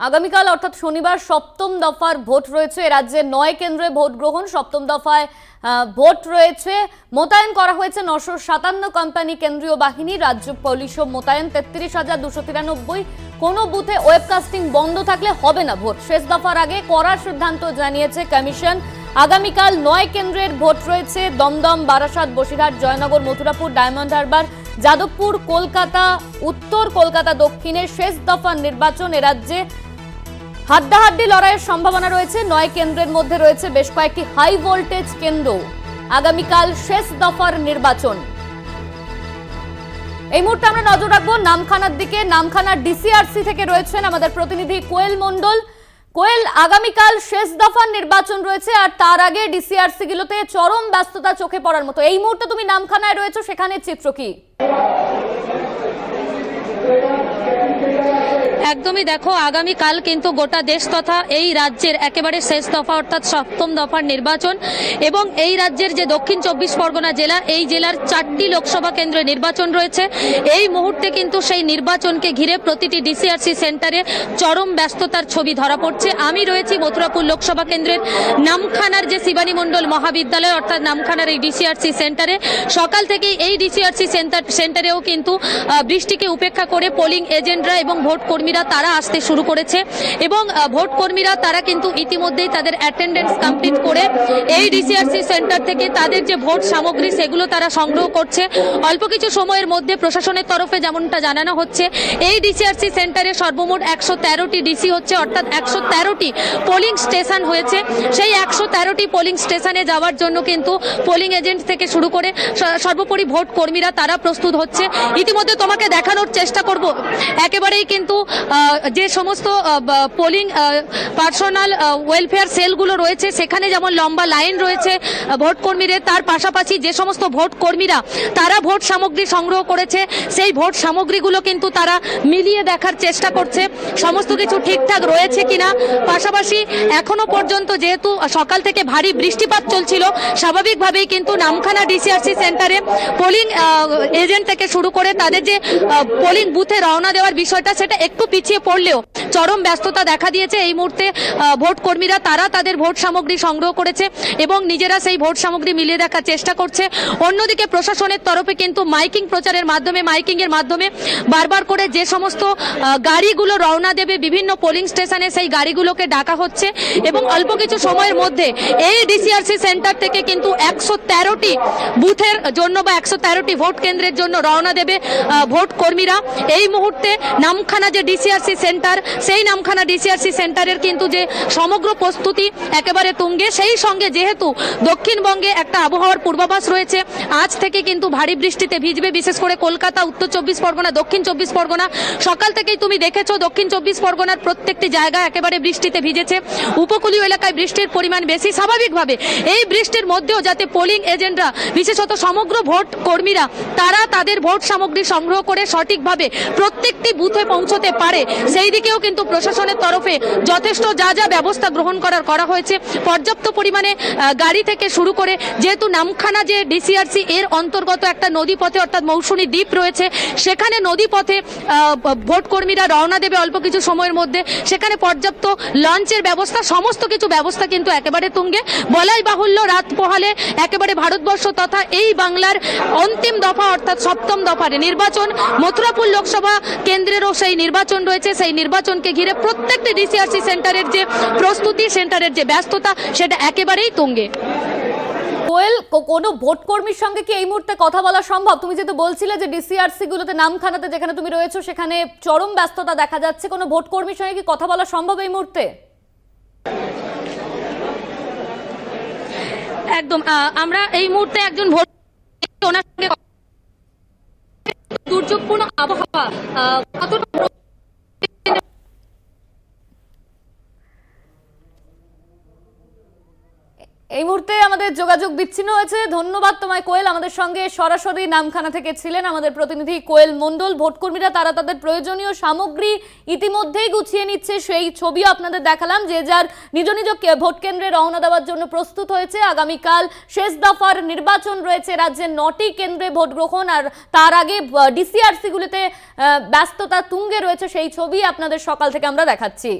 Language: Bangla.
আগামীকাল, অর্থাৎ শনিবার, সপ্তম দফার ভোট রয়েছে। রাজ্যে নয় কেন্দ্রে ভোট গ্রহণ, সপ্তম দফায় ভোট রয়েছে। মোতায়েন করা হয়েছে নশো সাতান্ন কোম্পানি কেন্দ্রীয় বাহিনী, রাজ্য পুলিশও মোতায়েন। তেত্রিশ হাজার দুশো তিরানব্বই কোনো বুথে ওয়েবকাস্টিং বন্ধ থাকলে হবে না ভোট। শেষ দফার আগে করার সিদ্ধান্ত জানিয়েছে কমিশন। আগামীকাল নয় কেন্দ্রের ভোট রয়েছে। দমদম, বারাসাত, বসিরহাট, জয়নগর, মথুরাপুর, ডায়মন্ড হারবার, যাদবপুর, কলকাতা, উত্তর কলকাতা, দক্ষিণের শেষ দফার নির্বাচন এ রাজ্যে হাড্ডাহাড্ডি লড়াইয়ের সম্ভাবনা রয়েছে। নয় কেন্দ্রের মধ্যে রয়েছে বেশ কয়েকটি হাই ভোল্টেজ কেন্দ্র। আগামীকাল শেষ দফার নির্বাচন। এই মুহূর্তে আমরা নজর রাখব নামখানার দিকে। নামখানার ডিসিআরসি থেকে রয়েছেন আমাদের প্রতিনিধি কোয়েল মন্ডল কোয়েল, আগামীকাল শেষ দফার নির্বাচন রয়েছে আর তার আগে ডিসিআরসি গুলোতে চরম ব্যস্ততা চোখে পড়ার মতো। এই মুহূর্তে তুমি নামখানায় রয়েছো সেখানে চিত্র কি? একদমই দেখো, আগামীকাল কিন্তু গোটা দেশ তথা এই রাজ্যের একেবারে শেষ দফা অর্থাৎ সপ্তম দফার নির্বাচন এবং এই রাজ্যের যে দক্ষিণ চব্বিশ পরগনা জেলা, এই জেলার চারটি লোকসভা কেন্দ্রে নির্বাচন রয়েছে। এই মুহূর্তে কিন্তু সেই নির্বাচনকে ঘিরে প্রতিটি ডিসিআরসি সেন্টারে চরম ব্যস্ততার ছবি ধরা পড়ছে। আমি রয়েছি মথুরাপুর লোকসভা কেন্দ্রের নামখানার যে শিবানী মণ্ডল মহাবিদ্যালয়, অর্থাৎ নামখানার এই ডিসিআরসি সেন্টারে। সকাল থেকেই এই ডিসিআরসি সেন্টার সেন্টারেও কিন্তু বৃষ্টিকে উপেক্ষা করে পোলিং এজেন্টরা এবং ভোট কর্মীরা তারা আসতে শুরু করেছে এবং ভোট কর্মীরা তারা কিন্তু ইতিমধ্যেই তাদের অ্যাটেন্ডেন্স কমপ্লিট করে এই ডিসিআরসি সেন্টার থেকে তাদের যে ভোট সামগ্রী সেগুলো তারা সংগ্রহ করছে। অল্প কিছু সময়ের মধ্যে প্রশাসনের তরফে যেমনটা জানানো হচ্ছে, এই ডিসিআরসি সেন্টারে সর্বমোট একশো তেরোটি ডিসি হচ্ছে, অর্থাৎ একশো তেরোটি পোলিং স্টেশন হয়েছে। সেই একশো তেরোটি পোলিং স্টেশনে যাওয়ার জন্য কিন্তু পোলিং এজেন্ট থেকে শুরু করে সর্বোপরি ভোট কর্মীরা তারা প্রস্তুত হচ্ছে। ইতিমধ্যে তোমাকে দেখানোর চেষ্টা করব। একেবারেই কিন্তু যে সমস্ত পোলিং পার্সোনাল ওয়েলফেয়ার সেলগুলো রয়েছে, সেখানে যেমন লম্বা লাইন রয়েছে ভোট কর্মীদের, তার পাশাপাশি যে সমস্ত ভোট কর্মীরা, তারা ভোট সামগ্রী সংগ্রহ করেছে, সেই ভোট সামগ্রীগুলো কিন্তু তারা মিলিয়ে দেখার চেষ্টা করছে। সমস্ত কিছু ঠিকঠাক রয়েছে কিনা? পাশাপাশি এখনও পর্যন্ত যেহেতু সকাল থেকে ভারী বৃষ্টিপাত চলছিল, স্বাভাবিকভাবেই কিন্তু নামখানা ডিসিআরসি সেন্টারে পোলিং এজেন্ট থেকে শুরু করে তাদের যে পোলিং বুথে রওনা দেওয়ার বিষয়টা, সেটা একটু পিছিয়ে পড়লেও চরম ব্যস্ততা দেখা দিয়েছে এই মুহূর্তে ভোট কর্মীরা। তারা তাদের ভোট সামগ্রী সংগ্রহ করেছে এবং নিজেরা সেই ভোট সামগ্রী মিলিয়ে দেখার চেষ্টা করছে। অন্যদিকে প্রশাসনের তরফে কিন্তু মাইকিং প্রচারের মাধ্যমে, মাইকিং এর মাধ্যমে বারবার করে যে সমস্ত গাড়িগুলো রওনা দেবে বিভিন্ন পোলিং স্টেশনে সেই গাড়িগুলোকে ডাকা হচ্ছে এবং অল্প কিছু সময়ের মধ্যে এই ডিসিআরসি সেন্টার থেকে কিন্তু একশো তেরোটি বুথের জন্য বা একশো তেরোটি ভোট কেন্দ্রের জন্য রওনা দেবে ভোট কর্মীরা। এই মুহূর্তে নামখানা যে ডিসিআরসি সেন্টার সেই নামখানা ডিসিআরসি সেন্টারের কিন্তু যে সমগ্র প্রস্তুতি একেবারে তুঙ্গে, সেই সঙ্গে যেহেতু দক্ষিণবঙ্গে একটা আবহাওয়ার পূর্বাভাস রয়েছে, আজ থেকে কিন্তু ভারী বৃষ্টিতে ভিজবে, বিশেষ করে কলকাতা, উত্তর চব্বিশ পরগনা, দক্ষিণ চব্বিশ পরগনা। সকাল থেকেই তুমি দেখেছ, দক্ষিণ চব্বিশ পরগনার প্রত্যেকটি জায়গা একেবারে বৃষ্টিতে ভিজেছে। উপকূলীয় এলাকায় বৃষ্টির পরিমাণ বেশি। স্বাভাবিকভাবে এই বৃষ্টির মধ্যেও যাতে পোলিং এজেন্টরা বিশেষত সমগ্র ভোট কর্মীরা, তারা তাদের ভোট সামগ্রী সংগ্রহ করে সঠিকভাবে প্রত্যেকটি বুথে পৌঁছতে পারে, সেই দিকেও কিন্তু প্রশাসনের তরফে যথেষ্ট যা যা ব্যবস্থা গ্রহণ করার করা হয়েছে। পর্যাপ্ত পরিমাণে গাড়ি থেকে শুরু করে যেহেতু নামখানা যে ডিসিআরসি এর অন্তর্গত একটা নদী পথে অর্থাৎ মৌসুমী দ্বীপ রয়েছে, সেখানে নদী পথে ভোট কর্মীরা রওনা দেবে অল্প কিছু সময়ের মধ্যে। সেখানে পর্যাপ্ত লঞ্চের ব্যবস্থা, সমস্ত কিছু ব্যবস্থা কিন্তু একেবারে তুঙ্গে। বলাই বাহুল্য রাত পোহালে একেবারে ভারতবর্ষ তথা এই বাংলার অন্তিম দফা অর্থাৎ সপ্তম দফার নির্বাচন। মথুরাপুর লোকসভা কেন্দ্রেরও সেই নির্বাচন রয়েছে, সেই নির্বাচনকে ঘিরে প্রত্যেকটি ডিসিআরসি সেন্টারের যে প্রস্তুতি সেন্টারের যে ব্যস্ততা সেটা একেবারেই তুঙ্গে। কোয়েল কোনো ভোট কর্মীর সঙ্গে কি এই মুহূর্তে কথা বলা সম্ভব? তুমি যেহেতু বলছিলে যে ডিসিআরসি গুলোতে নামখানাতে যেখানে তুমি রয়েছো সেখানে চরম ব্যস্ততা দেখা যাচ্ছে কোনো ভোট কর্মীর সঙ্গে কি কথা বলা সম্ভব এই মুহূর্তে? একদম আমরা এই মুহূর্তে একজন ভোট ওনার সঙ্গে দুর্যোগপূর্ণ আবহাওয়া কতটা এই মুহূর্তে আমাদের যোগাযোগ বিচ্ছিন্ন হয়েছে। ধন্যবাদ তোমায়, কোয়েল। আমাদের সঙ্গে সরাসরি নামখানা থেকে ছিলেন আমাদের প্রতিনিধি কোয়েল মণ্ডল। ভোটকর্মীরা, তারা তাদের প্রয়োজনীয় সামগ্রী ইতিমধ্যেই গুছিয়ে নিচ্ছে। সেই ছবিও আপনাদের দেখালাম, যে যার নিজ নিজ ভোট কেন্দ্রে রওনা দেওয়ার জন্য প্রস্তুত হয়েছে। আগামীকাল শেষ দফার নির্বাচন রয়েছে রাজ্যের নটি কেন্দ্রে ভোট গ্রহণ, আর তার আগে ডিসিআরসিগুলিতে ব্যস্ততা তুঙ্গে রয়েছে। সেই ছবি আপনাদের সকাল থেকে আমরা দেখাচ্ছি।